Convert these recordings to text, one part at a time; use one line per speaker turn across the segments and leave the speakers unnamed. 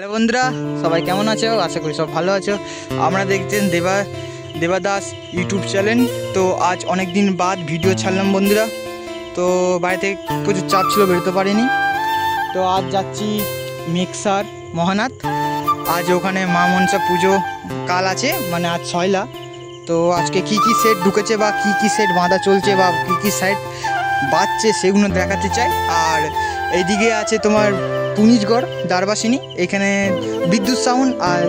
Hello বন্ধুরা, সবাই কেমন আছো? আশা করি সব ভালো আছো। আমরা দেখছেন দেবা, দেবাদাস ইউটিউব চ্যানেল। তো আজ অনেক দিন বাদ ভিডিও ছাড়লাম বন্ধুরা। তো বাড়িতে প্রচুর চাপ ছিল, বেরোতে পারিনি। তো আজ যাচ্ছি মিক্সার মহানাথ। আজ ওখানে মা মনসা পুজো কাল আছে মানে আজ ছয়লা। তো আজকে কি কি সেট ঢুকেছে বা কি কি সেট বাঁধা চলছে বা কি কি সেট বাজছে সেগুলো দেখাতে চাই। আর এইদিকে আছে তোমার পুনিশগড় দারবাসিনী, এখানে বিদ্যুৎ সাউন্ড আর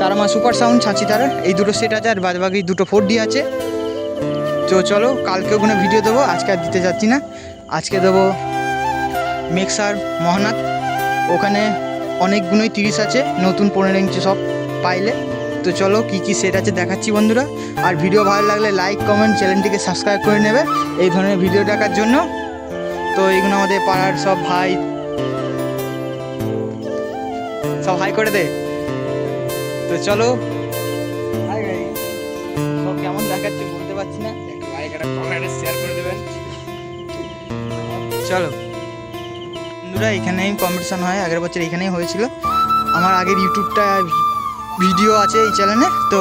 তারামা সুপার সাউন্ড ছাঁচি তারা এই দুটো সেট আছে আর বাদবাকি দুটো ফোর ডি আছে। তো চলো, কালকে ওখানে ভিডিও দেবো, আজকে আর দিতে যাচ্ছি না। আজকে দেবো মিক্সার মহানাথ ওখানে অনেকগুলোই তিরিশ আছে, নতুন পনেরো ইঞ্চি সব পাইলে। তো চলো, কি কি সেট আছে দেখাচ্ছি বন্ধুরা। আর ভিডিও ভালো লাগলে লাইক কমেন্ট চ্যানেলটিকে সাবস্ক্রাইব করে নেবে। এই ধরনের ভিডিও দেখার জন্য। তো এইগুলো আমাদের পাড়ার সব ভাই সব হাই করে দে। তো চলো। সব কেমন দেখাচ্ছে বলতে পারছি না।
লাইক একটা কমেন্ট শেয়ার করে দেবেন।
চলো। বন্ধুরা এখানেই কম্পিটিশন হয়। আগের বছর এখানেই হয়েছিল। আমার আগের ইউটিউবটা ভিডিও আছে এই চ্যানেলে তো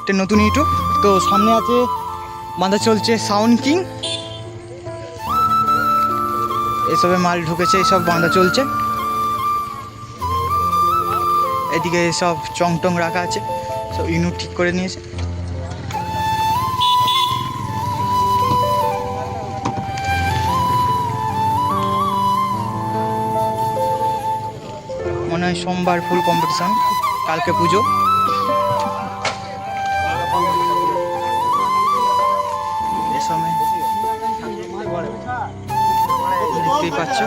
এটা নতুন ইউটিউব। তো সামনে আছে বাঁধা চলছে সাউন্ড কিং এসবে মাল ঢুকেছে সব বাঁধা চলছে। এদিকে সব চং টং রাখা আছে। সব ইউনিট ঠিক করে নিয়েছে। মনে হয় সোমবার ফুল কম্পিটিশন কালকে পুজো। দেখতেই পাচ্ছ।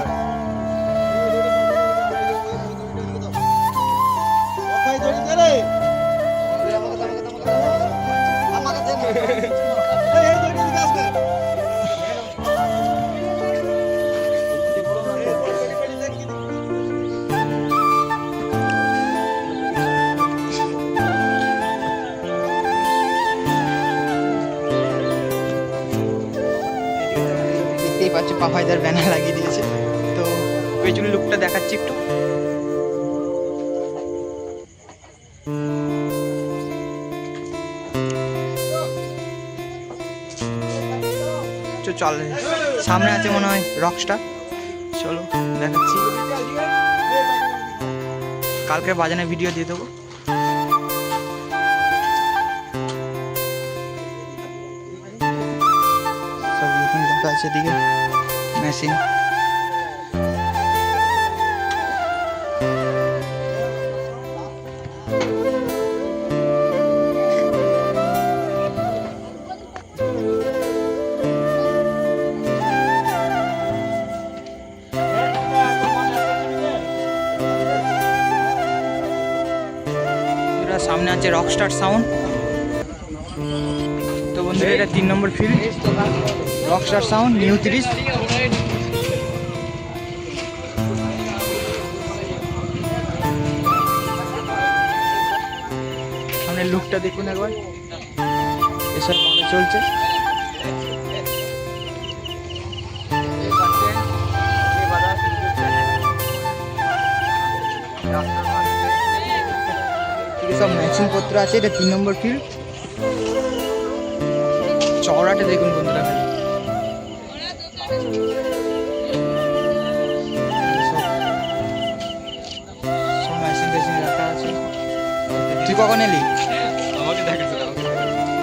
পাচ্ছ ব্যানার লাগিয়ে দিয়েছে। তো পেছনে লুকটা দেখাচ্ছি একটু। চল, সামনে আছে মনে হয় রকস্টার চলো, দেখাচ্ছি। কালকে বাজানে ভিডিও দিয়ে দেবো। আছে এদিকে। মেশিন সামনে আছে রকস্টার সাউন্ড তো বন্ধুরা এটা তিন নম্বর ফিল্ড রকস্টার সাউন্ড নিউ তিরিশ সামনের লুকটা দেখুন একবার। এসব ভালো চলছে। সব ম্যাচিং পত্র আছে, এটা তিন নম্বর ফিল্ড চওড়াটা দেখুন বন্ধুরা কখন এলি?
আমাকে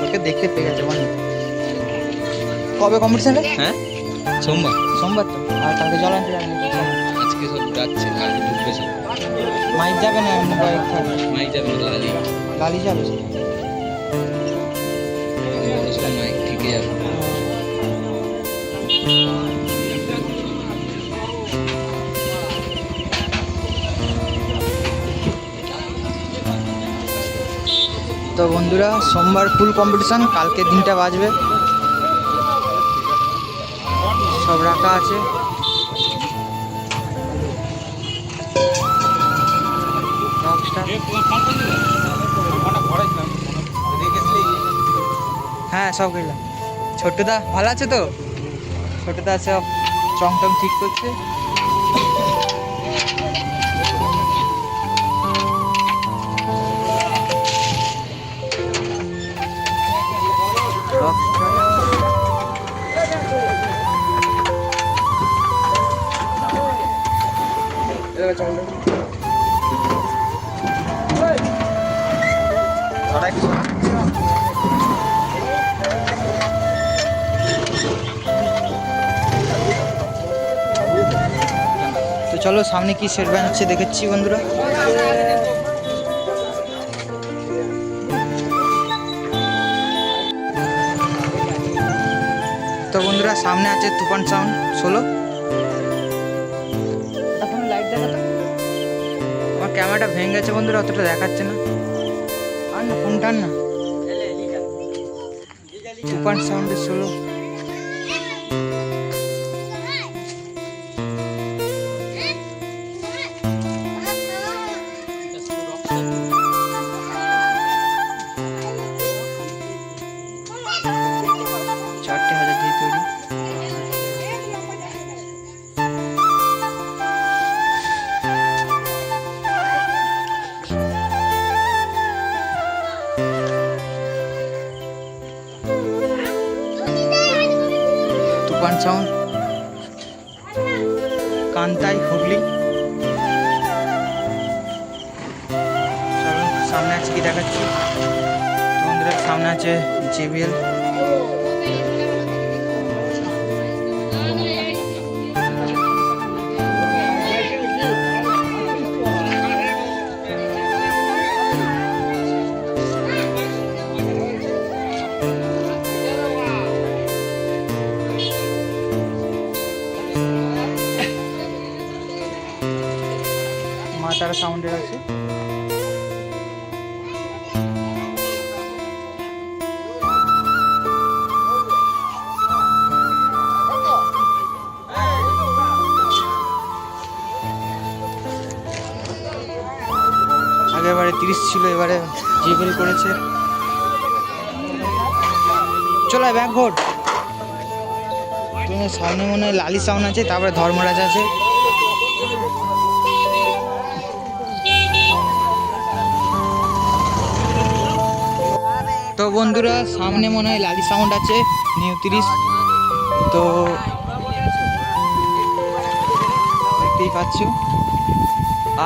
তোকে দেখতে পেয়ে গেছে মানে কবে কম্পিটিশন
হ্যাঁ? সোমবার।
সোমবার তো। আর কালকে জলান্তি রাখবি
আজকে সব যাচ্ছে কালকে ঢুকবে সব।
মাইক যাবে না মোবাইল
মাইক যাবে না লালি।
গাড়ি যাবে। তো বন্ধুরা, সোমবার ফুল কম্পিটিশান কালকে দিনটা বাজবে। সব রাখা আছে। হ্যাঁ সব গেলাম ছোট্টদা, ভালো আছে তো? ছোটদা সব চং টং ঠিক করছে। চলো সামনে কি সেট বানাচ্ছে দেখেছি বন্ধুরা। তো বন্ধুরা সামনে আছে তুফান সাউন্ড ষোলো এখন লাইট দেখাতো আমার ক্যামেরাটা ভেঙে গেছে বন্ধুরা অতটা দেখাচ্ছে না। আর না না। তুফান সাউন্ডের ষোলো সাউন্ড কান্তাই হুগলি। সামনে আছে কি দেখাচ্ছি? তো বন্ধুরা সামনে আছে জেবিএল। সাউন্ডের আছে। আগেরবারে তিরিশ ছিল, এবারে জিবেল করেছে। চলো ভোট তোমার সামনে মনে হয় লালি সাউন্ড আছে, তারপরে ধর্মরাজ আছে। তো বন্ধুরা, সামনে মনে হয় লালি সাউন্ড আছে নিউ তিরিশ। তো দেখতেই পাচ্ছ।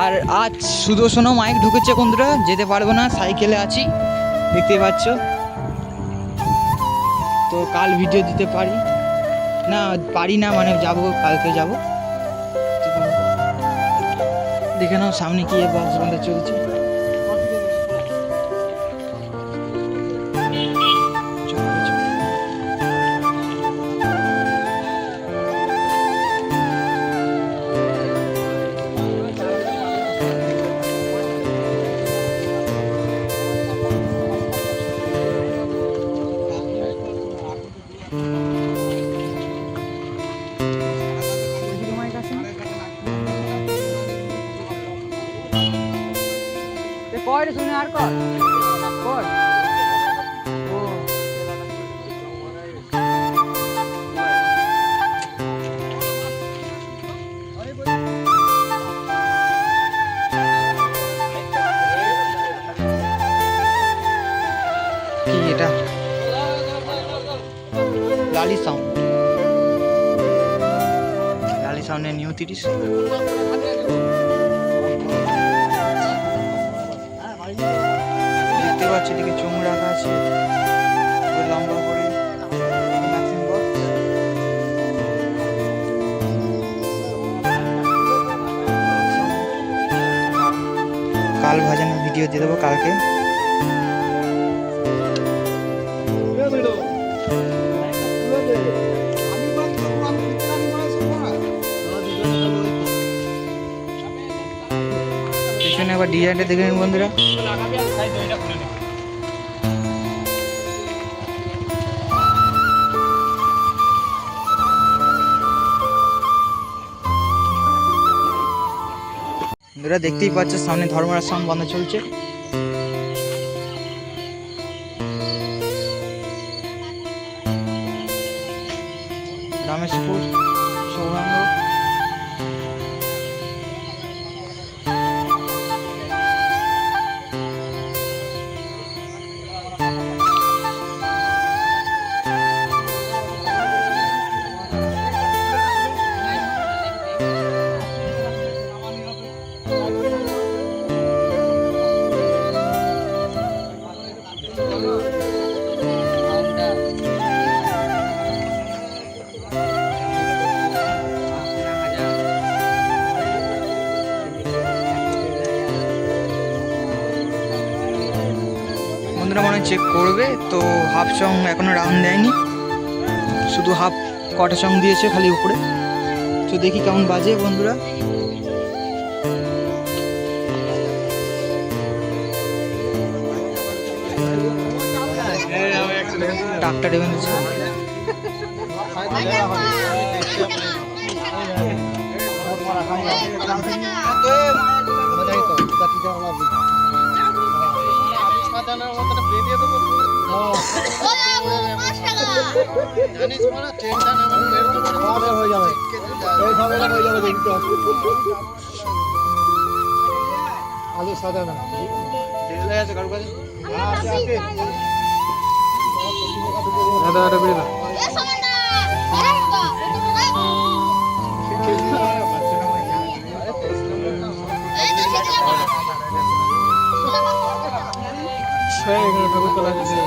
আর আজ সুদর্শনও মাইক ঢুকেছে বন্ধুরা, যেতে পারব না সাইকেলে আছি। দেখতেই পাচ্ছ। তো কাল ভিডিও দিতে পারি। না পারি না মানে যাব, কালকে যাব। দেখে নাও সামনে কি বক্স বান্ধা চলছে। eres un narco. এদিকে চোঙ রাখা আছে লম্বা করে কাল ভাজানোর ভিডিও দিয়ে দেবো কালকে। পিছনে একবার ডিজাইনটা দেখে নিন বন্ধুরা। বন্ধুরা দেখতেই পাচ্ছ সামনে ধর্মরাজ সাউন্ড বন্ধ চলছে। চেক করবে তো হাফ চং এখনও রাউন্ড দেয়নি। শুধু হাফ কটা চং দিয়েছে খালি উপরে। তো দেখি কেমন বাজে বন্ধুরা। টাকটা দেবেন
আলু সাদা না দাদা দাদা বেরিয়ে দাও হ্যাঁ এখানে ঠাকুর তোলা আছে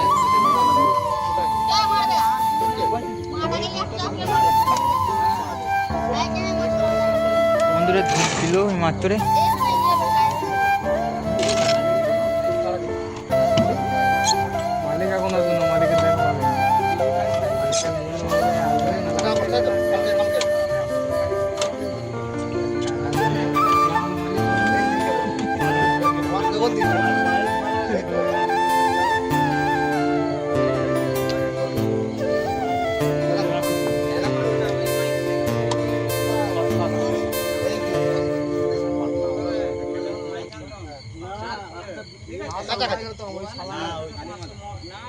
বন্ধুরা ধূপ ছিল এই মাত্রে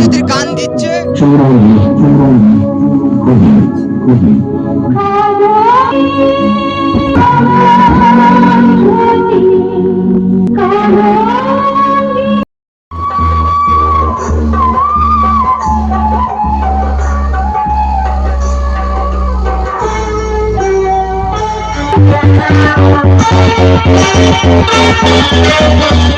অঙ্গে আরও যদি গান দিচ্ছে
আমার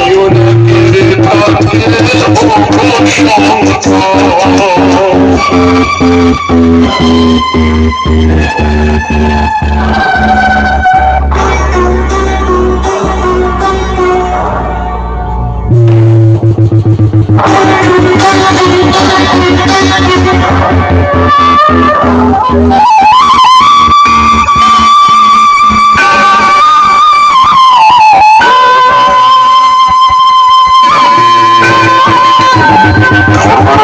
neo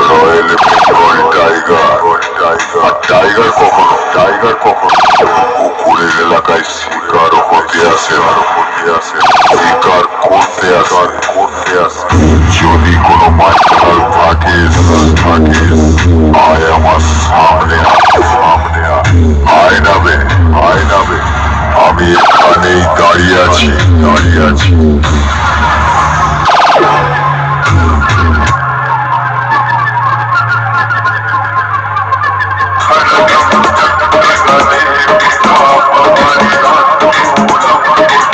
royal Bengal tiger tiger tiger
কখনো টাইগার কখনো পুকুরের এলাকায় শিকার হতে আসে আর আসে শিকার করতে আসার করতে আসে যদি কোনো মাস্টার থাকে থাকে আয় সামনে সামনে আয় নাবে আমি এখানেই দাঁড়িয়ে আছি দাঁড়িয়ে আছি Thank
you.